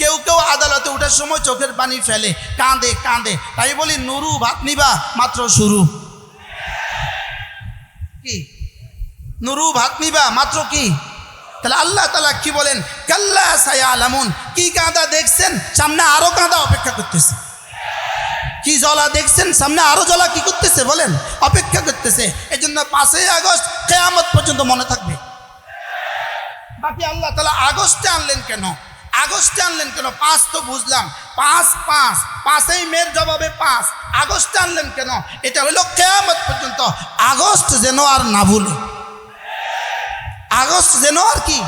কেউ কেউ আদালতে ওঠার সময় চোখের পানি ফেলে, কাঁদে কাঁদে। তাই বলি, নুরু, ভাত নিবা, মাত্র শুরু। কি? নুরু, ভাত নিবা, মাত্র কি? তাহলে আল্লাহ তালা কি বলেন? কাল্লা সায়া আলামুন কি কাঁদা দেখছেন? সামনে আরও কাঁদা অপেক্ষা করতেছে। কি জলা দেখছেন? সামনে আরও জলা কি করতেছে? বলেন, অপেক্ষা করতেছে। এই জন্য পাঁচই আগস্ট কেয়ামত পর্যন্ত মনে থাকবে। বাকি আল্লাহ তালা আগস্টে আনলেন কেন? আগস্টে আনলেন কেন? পাঁচ তো বুঝলাম। পাঁচ পাঁচ। পাঁচই মেয়ের জবাবে পাঁচ। আগস্টে আনলেন কেন? এটা হলো কেয়ামত পর্যন্ত। আগস্ট যেন আর না ভুলে। আগস্ট যেন আর কি?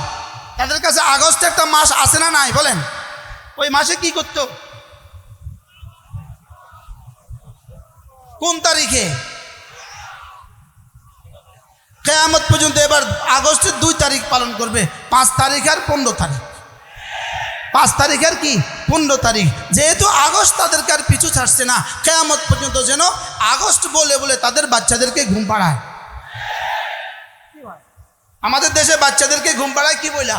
তাদের কাছে আগস্ট একটা মাস আছে না নাই? বলেন। ওই মাসে কি করতো? কোন তারিখে? কেয়ামত পর্যন্ত এবার আগস্টের দুই তারিখ পালন করবে। পাঁচ তারিখ আর পনেরো তারিখ। পাঁচ তারিখ আর কি? পনেরো তারিখ। যেহেতু আগস্ট তাদেরকে আর পিছু ছাড়ছে না, কেয়ামত পর্যন্ত যেন আগস্ট বলে বলে তাদের বাচ্চাদেরকে ঘুম পাড়ায়। আমাদের দেশে বাচ্চাদেরকে ঘুম পাড়ায় কি বইলা?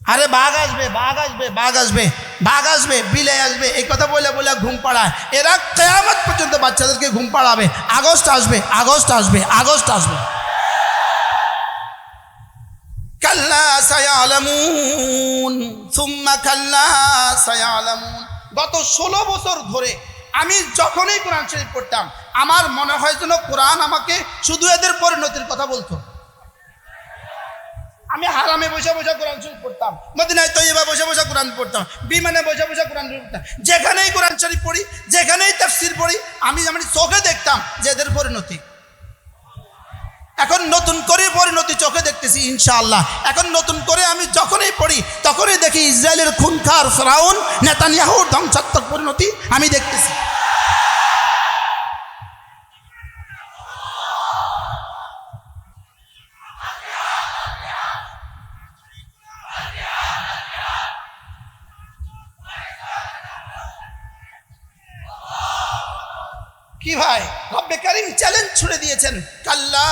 আরে বাঘ আসবে বাঘ আসবে বাঘ আসবে বাঘ আসবে, বিলে আসবে, এই কথা বলে বলে ঘুম পাড়ায়। এরা কেয়ামত পর্যন্ত বাচ্চাদেরকে ঘুম পাড়াবে। আগস্ট আসবে আগস্ট আসবে আগস্ট আসবে। কাল্লা গত ষোলো বছর ধরে আমি যখনই কোরআন শরীফ পড়তাম, আমার মনে হয় যেন কোরআন আমাকে শুধু এদের পরিণতির কথা বলতো। আমি হারামে বসে বসে কোরআন শরীফ পড়তাম, মদিনায় তৈবা বসে বসে কোরআন পড়তাম, বিমানে বসে বসে কোরআন শরীফ পড়তাম, যেখানেই কোরআন শরীফ পড়ি, যেখানেই তাফসির পড়ি, আমি আমি চোখে দেখতাম যে এদের পরিণতি। এখন নতুন করে পরিণতি চোখে দেখতেছি, ইনশাআল্লাহ। এখন নতুন করে আমি যখনই পড়ি, তখনই দেখি ইসরায়েলের খুনখার ফ্রাউন, নেতানিয়াহুর ধ্বংসাত্মক পরিণতি আমি দেখতেছি। কি ভাই? রব্বে কারিম চ্যালেঞ্জ ছুড়ে দিয়েছেন। কাল্লা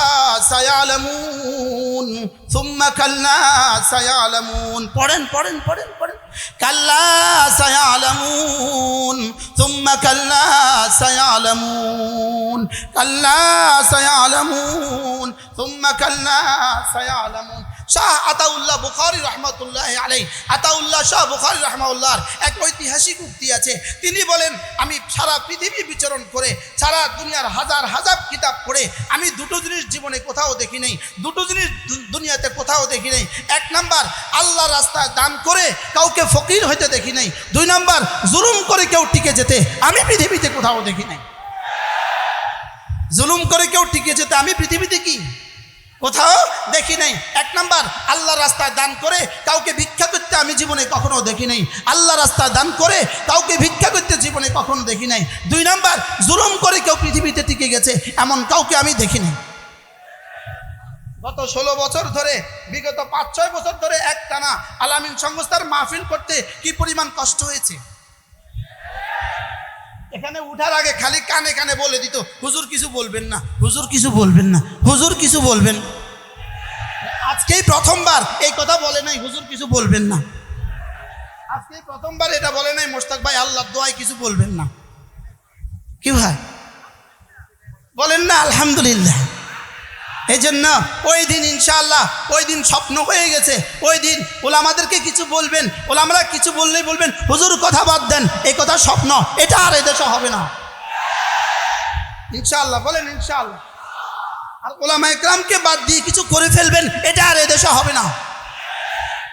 সায়ালামুন, সুম্মা কাল্লা সায়ালামুন। পড়েন পড়েন পড়েন পড়েন। কাল্লা সায়ালামুন, সুম্মা কাল্লা সায়ালামুন। কাল্লা সায়ালামুন, সুম্মা কাল্লা সায়ালামুন। শাহ আতাউল্লাহ বুখারি রহমতুল্লাহ আলাই আতাউল্লাহ শাহ বুখারি রহমাউল্লাহর এক ঐতিহাসিক উক্তি আছে। তিনি বলেন, আমি সারা পৃথিবী বিচরণ করে, সারা দুনিয়ার হাজার হাজার কিতাব পড়ে, আমি দুটো জিনিস জীবনে কোথাও দেখি নেই, দুটো জিনিস দুনিয়াতে কোথাও দেখি নেই। এক নাম্বার, আল্লাহ রাস্তায় দান করে কাউকে ফকির হইতে দেখি নাই। দুই নাম্বার, জুলুম করে কেউ টিকে যেতে, আমি পৃথিবীতে কোথাও দেখি নাই। জুলুম করে কেউ টিকে যেতে, আমি পৃথিবীতে কি? কোথাও দেখি নাই। এক নাম্বার আল্লাহ রাস্তায় দান করে কাউকে ভিক্ষা করতে আমি জীবনে কখনো দেখি নাই। আল্লাহ রাস্তায় দান করে কাউকে ভিক্ষা করতে জীবনে কখনো দেখি নাই। দুই নাম্বার, জুলুম করে কেউ পৃথিবীতে টিকে গেছে, এমন কাউকে আমি দেখি নাই। গত ষোলো বছর ধরে, বিগত পাঁচ, ছয় বছর ধরে এক টানা আলামিন সংস্থার মাহফিল করতে কি পরিমাণ কষ্ট হয়েছে? এখানে উঠার আগে খালি কানে কানে বলে দিত, হুজুর কিছু বলবেন না, হুজুর কিছু বলবেন না, হুজুর কিছু বলবেন আজকেই প্রথমবার। এই কথা বলে নাই, হুজুর কিছু বলবেন না। আজকেই প্রথমবার এটা বলে নাই মোস্তাক ভাই আল্লাহ দোয়ায় কিছু বলবেন না। কি ভাই? বলেন না, আলহামদুলিল্লাহ। এই জন্য ওই দিন ইনশাআল্লাহ, ওই দিন স্বপ্ন হয়ে গেছে। ওই দিন ওলামাদেরকে কিছু বলবেন ওলামারা কিছু বললেই বলবেন, হুজুর কথা বাদ দেন, এই কথা স্বপ্ন, এটা আর এদেশে হবে না। ইনশাআল্লাহ, বলেন ইনশাআল্লাহ। আর ওলামা একরামকে বাদ দিয়ে কিছু করে ফেলবেন এদেশে হবে না।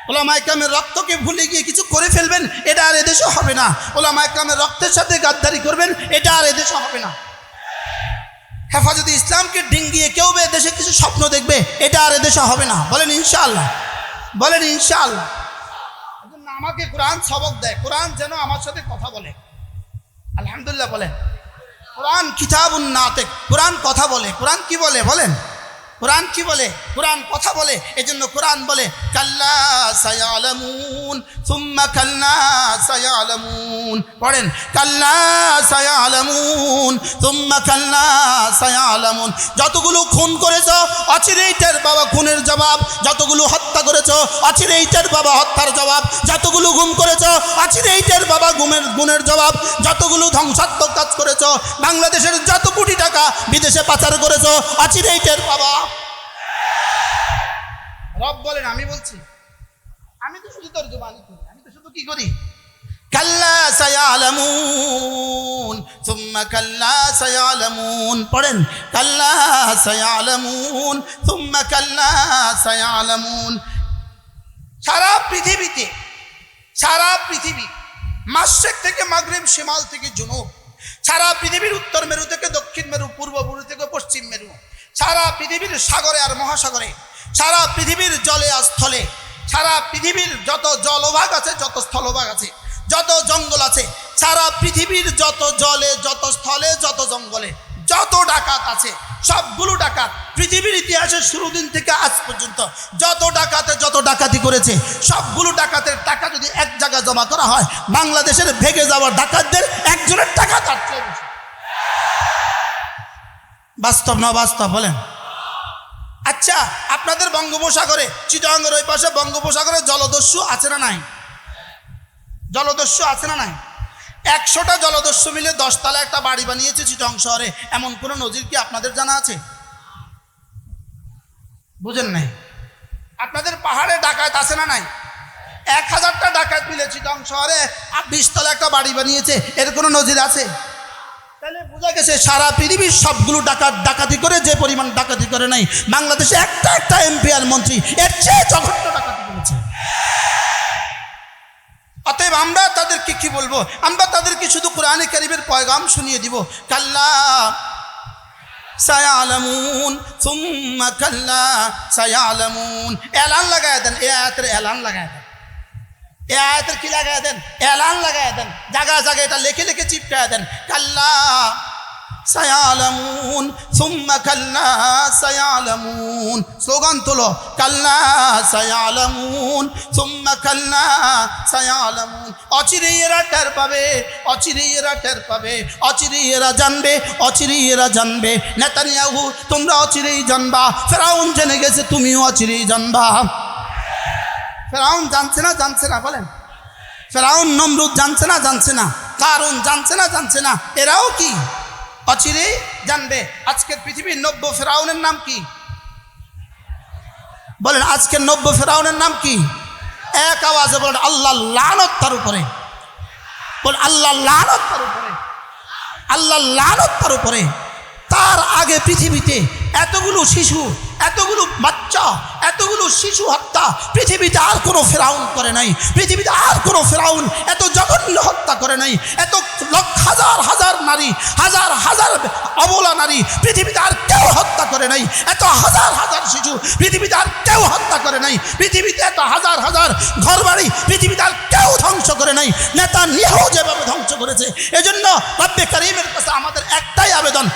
ওলামা একরামের রক্তকে ভুলে গিয়ে কিছু করে ফেলবেন, এটা আর এদেশে হবে না। ওলামা একরামের রক্তের সাথে গাদ্দারি করবেন, এটা আর এদেশে হবে না। হেফাজতে ইসলামকে ডিঙ্গিয়ে কেউ বে দেশে কিছু স্বপ্ন দেখবে, এটা আর এদেশে হবে না। বলেন ইনশাআল্লাহ বলেন ইনশাআল্লাহ। আমাকে কোরআন সবক দেয়, কোরআন যেন আমার সাথে কথা বলে। আলহামদুলিল্লাহ বলেন। কোরআন কিতাবুন নাতে কোরআন কথা বলে, কোরআন কি বলে বলেন? কোরআন কি বলে? কোরআন কথা বলে, এজন্য কোরআন বলে, কাল্লা সায়ালামুন, সুম্মা কাল্লা সায়ালামুন। পড়েন, কাল্লা সায়ালামুন, সুম্মা কাল্লা সায়ালামুন। যতগুলো খুন করেছ, অচিরেই টের বাবা খুনের জবাব। যতগুলো হত্যা করেছ, অচিরেই টের বাবা হত্যার জবাব। যতগুলো গুম করেছ, অচিরেই টের বাবা গুমের, গুণের জবাব। যতগুলো ধ্বংসাত্মক কাজ করেছ, বাংলাদেশের যত কোটি টাকা বিদেশে পাচার করেছ, অচিরেই টের বাবা রব বলেন, আমি বলছি। আমি তো শুধু তোর জবানি করি, আমি তো শুধু কি করি? পড়েন। সারা পৃথিবীতে, সারা পৃথিবী, মাসেক থেকে মাগরিব, শিমাল থেকে জুনুব, সারা পৃথিবীর উত্তর মেরু থেকে দক্ষিণ মেরু, পূর্ব মেরু থেকে পশ্চিম মেরু, সারা পৃথিবীর সাগরে আর মহাসাগরে সারা পৃথিবীর জলে আর স্থলে, সারা পৃথিবীর যত জলভাগ আছে, যত স্থলভাগ আছে, যত জঙ্গল আছে, সারা পৃথিবীর যত জলে, যত স্থলে, যত জঙ্গলে, যত ডাকাত আছে, সবগুলো ডাকাত পৃথিবীর ইতিহাসের শুরু দিন থেকে আজ পর্যন্ত যত ডাকাতে যত ডাকাতি করেছে, সবগুলো ডাকাতের টাকা যদি এক জায়গায় জমা করা হয়, বাংলাদেশের ভেগে যাওয়া ডাকাতদের একজনের টাকা তার বাস্তব না বাস্তব বলেন? আচ্ছা আপনাদের বঙ্গোপসাগরে চিটাঙ্গের ওই পাশে বঙ্গোপসাগরে জলদস্যু আছে না নাই? জলদস্যু আছে না নাই? একশোটা জলদস্যু মিলে দশতলা একটা বাড়ি বানিয়েছে চিটং শহরে। এমন কোনো নজির কি আপনাদের জানা আছে? বুঝেন নাই? আপনাদের পাহাড়ে ডাকাত আছে না নাই? এক হাজারটা ডাকাত মিলে চিটং শহরে বিশতলা একটা বাড়ি বানিয়েছে। এর কোনো নজির আছে? তাহলে বোঝা গেছে সারা পৃথিবীর সবগুলো ডাকাত ডাকাতি করে, যে পরিমাণ ডাকাতি করে নাই, বাংলাদেশে একটা একটা এমপি আর মন্ত্রী, এর চেয়ে জঘন্য ডাকাতি করেছে। অতএব আমরা তাদেরকে কি বলব? আমরা তাদেরকে শুধু কোরআনে কারিমের পয়গাম শুনিয়ে দিব। কাল্লা সায়ালামুন, সুম্মা কাল্লা সায়ালামুন। এলান লাগায় দেন, এ আয়াতের এলান লাগায় দেন। এ আয়াতের কি লাগায় দেন? এলান লাগায় দেন। জায়গা জায়গায় এটা লেখে লেখে চিপকায় দেন। কাল্লা সায়ালামুন, সুম্মা কাল্লা সায়ালামুন। স্লোগান তোলো, কাল্লা সায়ালামুন, সুম্মা কাল্লা সায়ালামুন। অচিরেই এরা টের পাবে, অচিরেই এরা টের পাবে, অচিরেই এরা জানবে, অচিরেই এরা জানবে। নেতানিয়াহু, তোমরা অচিরেই জানবা। ফেরাউন জেনে গেছে, তুমিও অচিরেই জানবা। ফেরাউন জানছে না জানছে না, বলেন। ফেরাউন নমরুদ জানছে না জানছে না। কারণ জানছে না জানছে না। এরাও কি? অচিরে জানবে। আজকের পৃথিবীর নব্য ফেরাউনের নাম কি? বলেন, আজকের নব্য ফেরাউনের নাম কি? এক আওয়াজে বলেন, আল্লাহ লানত তার উপরে। বল আল্লাহ লানত তার উপরে। আল্লাহ লানত তার উপরে। তার আগে পৃথিবীতে এতগুলো শিশু এতগুলো বাচ্চা, এতগুলো শিশু হত্যা, পৃথিবীতে আর কোনো ফেরাউন করে নাই। পৃথিবীতে আর কোনো ফেরাউন এত জঘন্য হত্যা করে নাই। এত লক্ষ, হাজার হাজার নারী, হাজার হাজার অবলা নারী পৃথিবীতে আর কেউ হত্যা করে নাই। এত হাজার হাজার শিশু পৃথিবীতে আর কেউ হত্যা করে নাই। পৃথিবীতে এত হাজার হাজার ঘরবাড়ি পৃথিবীতে আর কেউ ধ্বংস করে নাই। নেতা নিয়েও যেভাবে ধ্বংস করেছে, এজন্য রব্বে করিমের কাছে আমাদের একটাই আবেদন